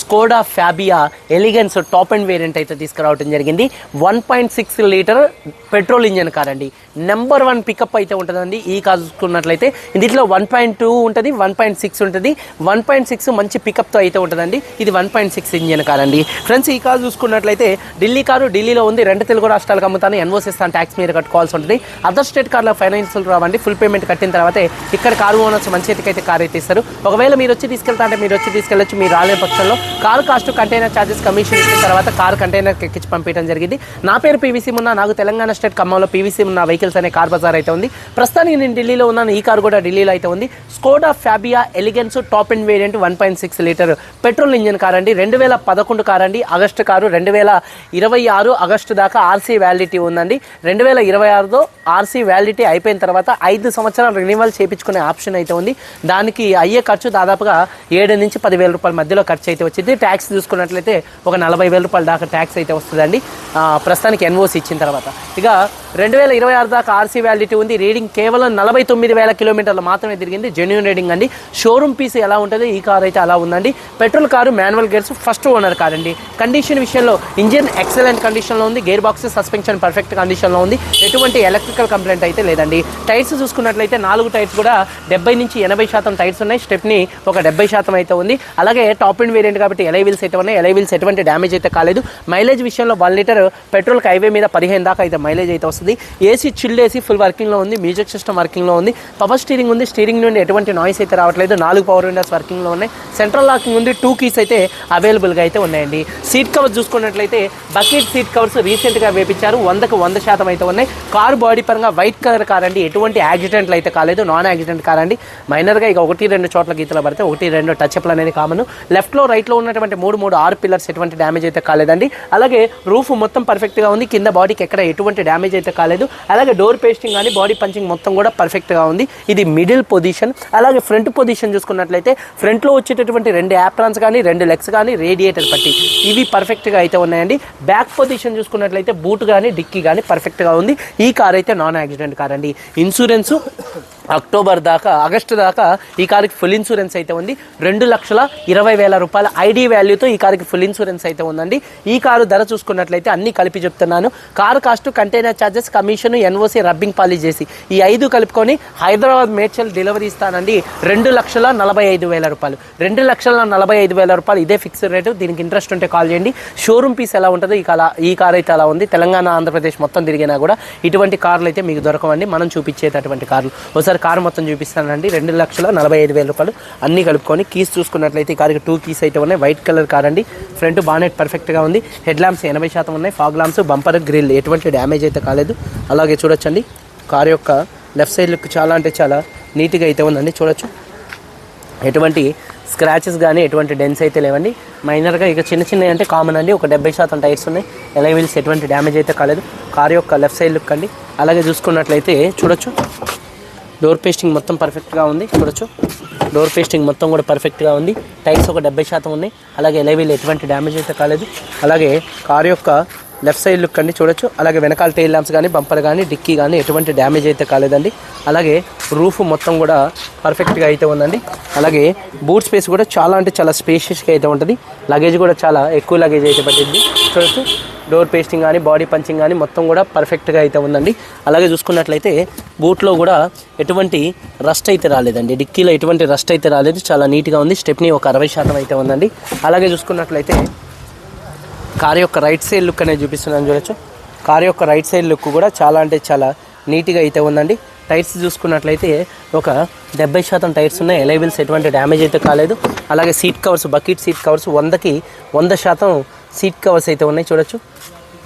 Skoda Fabia elegance top and variant అయితే తీసుకురావడం జరిగింది. One point six litre petrol engine car అండి number one pickup అయితే ఉంటుందండి. ఈ కార్ చూసుకున్నట్లయితే దీంట్లో వన్ పాయింట్ టూ ఉంటుంది వన్ పాయింట్ సిక్స్ ఉంటుంది. వన్ పాయింట్ సిక్స్ మంచి పికప్తో అయితే ఉంటుందండి. ఇది one point six engine car అండి ఫ్రెండ్స్ ఈ కార్ చూసుకున్నట్లయితే ఢిల్లీ కారు ఢిల్లీలో ఉంది. రెండు తెలుగు రాష్ట్రాలకు అమ్ముతాను. ఎన్ఓసి ఇస్తాను ట్యాక్స్ మీద కట్టుకోవాల్సి ఉంటుంది. అదర్ స్టేట్ కార్లో ఫైనాన్షియల్ రావండి. ఫుల్ పేమెంట్ కట్టిన తర్వాత ఇక్కడ కారు ఓనర్స్ మంచి ఎత్తుకైతే కార్ అయితే ఇస్తారు ఒకవేళ మీరు వచ్చి తీసుకెళ్తా అంటే మీరు వచ్చి తీసుకెళ్ళచ్చు. మీరు రాలే పక్షంలో car cost container charges commission ఇచ్చిన తర్వాత కార్ కంటైనర్ ఎక్కించి పంపించడం జరిగింది. నా పేరు పీవీసీ ఉన్న నాకు తెలంగాణ స్టేట్ ఖమ్మంలో పీవీసీ ఉన్న వెహికల్స్ అనే కార్ బజార్ అయితే ఉంది. ప్రస్తుతానికి నేను ఢిల్లీలో ఉన్నాను ఈ కార్ కూడా ఢిల్లీలో అయితే ఉంది. Skoda Fabia elegance top and variant one point six litre petrol engine car అండి. రెండు వేల పదకొండు కార్ అండి. ఆగస్టు కారు రెండు వేల ఇరవై ఆరు ఆగస్టు దాకా ఆర్సీ వ్యాలిడిటీ ఉందండి. రెండు వేల ఇరవై ఆరులో ఆర్సీ వ్యాలిడిటీ అయిపోయిన తర్వాత ఐదు సంవత్సరాలు రెన్యువల్ చేయించుకునే ఆప్షన్ అయితే ఉంది. దానికి అయ్యే ఖర్చు దాదాపుగా ఏడు నుంచి పదివేల రూపాయల మధ్యలో ఖర్చు అయితే వచ్చింది. ట్యాక్స్ చూసుకున్నట్లయితే ఒక నలభై వేల రూపాయల దాకా ట్యాక్స్ అయితే వస్తుందండి. ప్రస్తుతానికి ఎన్ఓసి ఇచ్చిన తర్వాత. ఇక రెండు వేల ఇరవై ఆరు దాకా ఆర్సీ వ్యాలిడిటీ ఉంది. రీడింగ్ కేవలం నలభై తొమ్మిది వేల కిలోమీటర్లు మాత్రమే తిరిగింది. జెన్యున్ రీడింగ్ అండి. షోరూమ్ పీస్ ఎలా ఉంటుంది? ఈ కార్ అయితే అలా ఉందండి. Petrol car manual gears first owner car అండి. కండిషన్ విషయంలో ఇంజిన్ ఎక్సలెంట్ కండిషన్లో ఉంది. గేర్ బాక్స్ సస్పెన్షన్ పర్ఫెక్ట్ కండిషన్లో ఉంది. ఎటువంటి ఎలక్ట్రికల్ కంప్లైంట్ అయితే లేదండి. టైర్స్ చూసుకున్నట్లయితే నాలుగు టైర్స్ కూడా డెబ్బై నుంచి ఎనభై శాతం టైర్స్ ఉన్నాయి. స్టెప్ని ఒక డెబ్బై శాతం అయితే ఉంది. అలాగే టాప్ అండ్ వేరియంట్ కాబట్టి ఎలై వీల్స్ అయితే ఉన్నాయి ఎలై వీల్స్ ఎటువంటి డ్యామేజ్ అయితే కాలేదు. మైలేజ్ విషయంలో వన్ లీటర్ పెట్రోల్ హైవే మీద పదిహేను దాకా అయితే మైలేజ్ అయితే వస్తుంది. ఏసీ చిల్డ్ ఏసీ ఫుల్ వర్కింగ్లో ఉంది మ్యూజిక్ సిస్టమ్ వర్కింగ్లో ఉంది. పవర్ స్టీరింగ్ ఉంది స్టీరింగ్ నుండి ఎటువంటి నాయిస్ అయితే రావట్లేదు. నాలుగు పవర్ విండోస్ వర్కింగ్లో ఉన్నాయి. సెంట్రల్ లాకింగ్ ఉంది టూ కీస్ అయితే అవైలబుల్గా అయితే ఉన్నాయండి. సీట్ కవర్స్ చూసుకున్నట్లయితే బకెట్ సీట్ కవర్స్ రీసెంట్గా వేపించారు. వందకు వంద శాతం అయితే ఉన్నాయి. కారు బాడీ పరంగా వైట్ కలర్ కార్ అండి. ఎటువంటి యాక్సిడెంట్లు అయితే కాలేదు. నాన్ యాక్సిడెంట్ కార్ అండి. మైనర్గా ఇక ఒకటి రెండు చోట్ల గీతలు పడితే ఒకటి రెండు టచ్అప్లు అనేది కామన్ లెఫ్ట్లో రైట్లో ఉన్నటువంటి మూడు మూడు ఆరు పిల్లర్స్ ఎటువంటి డ్యామేజ్ అయితే కాలేదండి. అలాగే రూఫ్ మొత్తం పర్ఫెక్ట్గా ఉంది. కింద బాడీకి ఎక్కడ ఎటువంటి డ్యామేజ్ అయితే కాలేదు. అలాగే డోర్ పేస్టింగ్ కానీ బాడీ పంచింగ్ మొత్తం కూడా పర్ఫెక్ట్గా ఉంది. ఇది మిడిల్ పొజిషన్ అలాగే ఫ్రంట్ పొజిషన్ చూసుకున్నట్లయితే ఫ్రంట్లో వచ్చేటటువంటి రెండు యాప్రాన్స్ కానీ రెండు లెగ్స్ కానీ రేడియేటర్ పట్టి ఇవి పర్ఫెక్ట్గా అయితే ఉన్నాయండి. బ్యాక్ పొజిషన్ చూసుకున్నట్లయితే బూట్ కానీ డిక్కీ కానీ పర్ఫెక్ట్గా ఉంది. ఈ కార్ అయితే నాన్ యాక్సిడెంట్ కార్ అండి. ఇన్సూరెన్స్ అక్టోబర్ దాకా ఆగస్టు దాకా ఈ కారుకి ఫుల్ ఇన్సూరెన్స్ అయితే ఉంది. రెండు లక్షల ఇరవై వేల రూపాయల ఐడి వాల్యూతో ఈ కారుకి ఫుల్ ఇన్సూరెన్స్ అయితే ఉందండి. ఈ కారు ధర చూసుకున్నట్లయితే అన్ని కలిపి చెప్తున్నాను. Car cost container charges commission NOC rubbing poly చేసి ఈ ఐదు కలుపుకొని హైదరాబాద్ మేడ్చల్ డెలివరీ ఇస్తానండి. రెండు లక్షల నలభై ఐదు వేల రూపాయలు. రెండు లక్షల నలభై ఐదు వేల రూపాయలు ఇదే ఫిక్స్డ్ రేటు. దీనికి ఇంట్రెస్ట్ ఉంటే కాల్ చేయండి. షోరూమ్ పీస్ ఎలా ఉంటుందో ఈ కాల ఈ కార్ అయితే అలా ఉంది. తెలంగాణ ఆంధ్రప్రదేశ్ మొత్తం తిరిగినా కూడా ఇటువంటి కార్లు అయితే మీకు దొరకవండి. మనం చూపించేటటువంటి కార్లు. ఒకసారి కారు మొత్తం చూపిస్తానండి. రెండు లక్షల నలభై ఐదు వేల రూపాయలు అన్ని కలుపుకొని కీస్ చూసుకున్నట్లయితే ఈ కార్కి టూ కీస్ అయితే ఉన్నాయి. వైట్ కలర్ కార్ అండి. ఫ్రంట్ బానెట్ పర్ఫెక్ట్గా ఉంది. హెడ్ ల్యాంప్స్ ఎనభై శాతం ఉన్నాయి. ఫాగ్ ల్యాంప్స్ బంపర్ గ్రిల్ ఎటువంటి డ్యామేజ్ అయితే కాలేదు. అలాగే చూడొచ్చండి. కార్ యొక్క లెఫ్ట్ సైడ్ లుక్ చాలా అంటే చాలా నీట్గా అయితే ఉందండి. చూడొచ్చు. ఎటువంటి స్క్రాచెస్ కానీ ఎటువంటి డెన్స్ అయితే లేవండి. మైనర్గా ఇక చిన్న చిన్నవి అంటే కామన్ అండి. ఒక డెబ్బై శాతం టైర్స్ ఉన్నాయి. ఎలా వీల్స్ ఎటువంటి డ్యామేజ్ అయితే కాలేదు. కార్ యొక్క లెఫ్ట్ సైడ్ లుక్ అండి. అలాగే చూసుకున్నట్లయితే చూడొచ్చు. డోర్ పేస్టింగ్ మొత్తం పర్ఫెక్ట్గా ఉంది చూడొచ్చు. డోర్ పేస్టింగ్ మొత్తం కూడా పర్ఫెక్ట్గా ఉంది. టైర్స్ ఒక డెబ్బై శాతం ఉన్నాయి. అలాగే ఎలవీలు ఎటువంటి డ్యామేజ్ అయితే కాలేదు. అలాగే కార్ యొక్క లెఫ్ట్ సైడ్ లుక్ అండి చూడొచ్చు. అలాగే వెనకాల టైల్ ల్యాంప్స్ కానీ బంపర్ కానీ డిక్కీ కానీ ఎటువంటి డ్యామేజ్ అయితే కాలేదండి. అలాగే రూఫ్ మొత్తం కూడా పర్ఫెక్ట్గా అయితే ఉందండి. అలాగే బూట్ స్పేస్ కూడా చాలా అంటే చాలా స్పేషియస్గా అయితే ఉంటుంది. లగేజ్ కూడా చాలా ఎక్కువ లగేజ్ అయితే పట్టింది. చూడొచ్చు. డోర్ పేస్టింగ్ కానీ బాడీ పంచింగ్ కానీ మొత్తం కూడా పర్ఫెక్ట్గా అయితే ఉందండి. అలాగే చూసుకున్నట్లయితే బూట్లో కూడా ఎటువంటి రస్ట్ అయితే రాలేదండి. డిక్కీలో ఎటువంటి రస్ట్ అయితే రాలేదు. చాలా నీట్గా ఉంది. స్టెప్ని ఒక అరవై శాతం అయితే ఉందండి. అలాగే చూసుకున్నట్లయితే కార్ యొక్క రైట్ సైడ్ లుక్ అనేది చూపిస్తున్నాను చూడొచ్చు. కార్ యొక్క రైట్ సైడ్ లుక్ కూడా చాలా అంటే చాలా నీట్గా అయితే ఉందండి. టైర్స్ చూసుకున్నట్లయితే ఒక డెబ్బై శాతం టైర్స్ ఉన్నాయి. ఎలైబుల్స్ ఎటువంటి డ్యామేజ్ అయితే కాలేదు. అలాగే seat covers bucket seat covers వందకి వంద శాతం సీట్ కవర్స్ అయితే ఉన్నాయి చూడొచ్చు.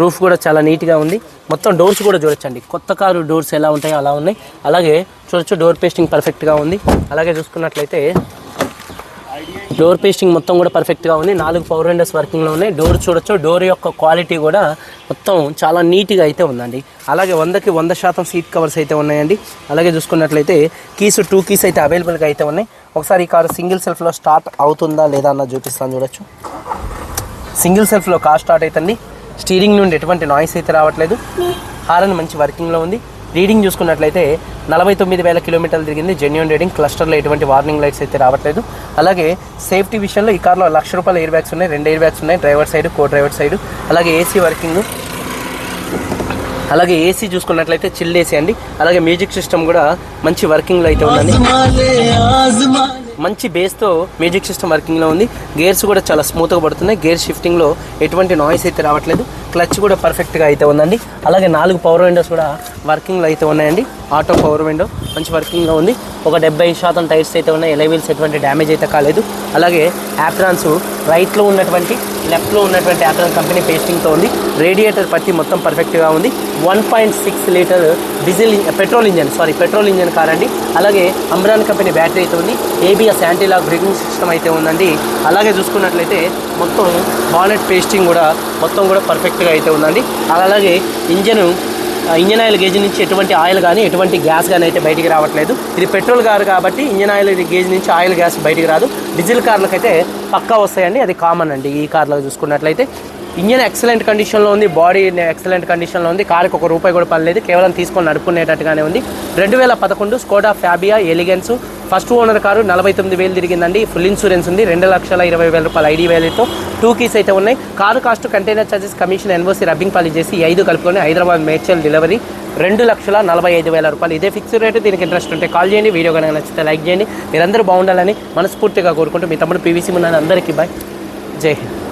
రూఫ్ కూడా చాలా నీట్గా ఉంది. మొత్తం డోర్స్ కూడా చూడొచ్చండి. కొత్త కారు డోర్స్ ఎలా ఉంటాయో అలా ఉన్నాయి. అలాగే చూడొచ్చు డోర్ పేస్టింగ్ పర్ఫెక్ట్గా ఉంది. అలాగే చూసుకున్నట్లయితే డోర్ పేస్టింగ్ మొత్తం కూడా పర్ఫెక్ట్గా ఉంది. నాలుగు పవర్ విండోస్ వర్కింగ్లో ఉన్నాయి. డోర్ చూడొచ్చు. డోర్ యొక్క క్వాలిటీ కూడా మొత్తం చాలా నీట్గా అయితే ఉందండి. అలాగే వందకి వంద శాతం సీట్ కవర్స్ అయితే ఉన్నాయండి. అలాగే చూసుకున్నట్లయితే కీస్ టూ కీస్ అయితే అవైలబుల్గా అయితే ఉన్నాయి. ఒకసారి ఈ కారు సింగిల్ సెల్ఫ్లో స్టార్ట్ అవుతుందా లేదా అన్నది చూపిస్తాను చూడొచ్చు. సింగిల్ సెల్ఫ్లో కార్ స్టార్ట్ అవుతుంది స్టీరింగ్ నుండి ఎటువంటి నాయిస్ అయితే రావట్లేదు. హారన్ మంచి వర్కింగ్లో ఉంది. రీడింగ్ చూసుకున్నట్లయితే నలభై తొమ్మిది వేల కిలోమీటర్లు తిరిగింది. జెన్యున్ రీడింగ్ క్లస్టర్లో ఎటువంటి వార్నింగ్ లైట్స్ అయితే రావట్లేదు. అలాగే సేఫ్టీ విషయంలో ఈ కార్లో లక్ష రూపాయల ఎయిర్ బ్యాగ్స్ ఉన్నాయి. రెండు ఎయిర్ బ్యాగ్స్ ఉన్నాయి. Driver side co driver side అలాగే ఏసీ వర్కింగ్ అలాగే ఏసీ చూసుకున్నట్లయితే చిల్ ఏసీ అండి. అలాగే మ్యూజిక్ సిస్టమ్ కూడా మంచి వర్కింగ్లో అయితే ఉందండి. మంచి బేస్తో మ్యూజిక్ సిస్టమ్ వర్కింగ్లో ఉంది. గేర్స్ కూడా చాలా స్మూత్గా పడుతున్నాయి. గేర్ షిఫ్టింగ్లో ఎటువంటి నాయిస్ అయితే రావట్లేదు. క్లచ్ కూడా పర్ఫెక్ట్గా అయితే ఉందండి. అలాగే నాలుగు పవర్ విండోస్ కూడా వర్కింగ్లో అయితే ఉన్నాయండి. ఆటో పవర్ విండో మంచి వర్కింగ్లో ఉంది. ఒక డెబ్బై శాతం టైర్స్ అయితే ఉన్నాయి. ఎలైవీల్స్ ఎటువంటి డ్యామేజ్ అయితే కాలేదు. అలాగే యాప్రాన్స్ రైట్లో ఉన్నటువంటి లెఫ్ట్లో ఉన్నటువంటి యాప్రాన్ కంపెనీ పేస్టింగ్తో ఉంది. రేడియేటర్ పట్టి మొత్తం పర్ఫెక్ట్గా ఉంది. One point six litre diesel petrol engine sorry petrol engine car అండి అలాగే అంబ్రాన్ కంపెనీ బ్యాటరీ అయితే ఉంది. ఏబిఎస్ యాంటీలాక్ బ్రేకింగ్ సిస్టమ్ అయితే ఉందండి. అలాగే చూసుకున్నట్లయితే మొత్తం బానెట్ పేస్టింగ్ కూడా మొత్తం కూడా పర్ఫెక్ట్గా అయితే ఉందండి. అలాగే ఇంజన్ ఇంజన్ ఆయిల్ గేజ్ నుంచి ఎటువంటి ఆయిల్ కానీ ఎటువంటి గ్యాస్ కానీ అయితే బయటికి రావట్లేదు. ఇది పెట్రోల్ కారు కాబట్టి ఇంజన్ ఆయిల్ గేజ్ నుంచి ఆయిల్ గ్యాస్ బయటికి రాదు. డీజిల్ కార్లకైతే పక్కా వస్తాయండి. అది కామన్ అండి ఈ కార్లో చూసుకున్నట్లయితే. ఇంజన్ ఎక్సలెంట్ కండిషన్లో ఉంది. బాడీ ఎక్సలెంట్ కండిషన్లో ఉంది. కారుకి ఒక రూపాయి కూడా పడలేదు. కేవలం తీసుకొని నడుపుకునేటట్టుగానే ఉంది. రెండు వేల పదకొండు Skoda Fabia elegance first owner car నలభై తొమ్మిది వేలు తిరిగిందండి. ఫుల్ ఇన్సూరెన్స్ ఉంది. రెండు లక్షల ఇరవై వేల రూపాయల ఐడి వేలతో టూ కీస్ అయితే ఉన్నాయి. Car cost container charges commission NOC rubbing poly చేసి ఐదు కలుపుకొని హైదరాబాద్ మేడ్చల్ డెలివరీ రెండు లక్షల నలభై ఐదు వేల రూపాయలు. ఇదే ఫిక్స్డ్ రేటు దీనికి ఇంట్రెస్ట్ ఉంటే కాల్ చేయండి. వీడియో కనుక నచ్చితే లైక్ చేయండి. మీరందరూ బాగుండాలని మనస్ఫూర్తిగా కోరుకుంటూ మీ తమ్ముడు పీవీసీ ముందని అందరికీ బాయ్ జై హింద్.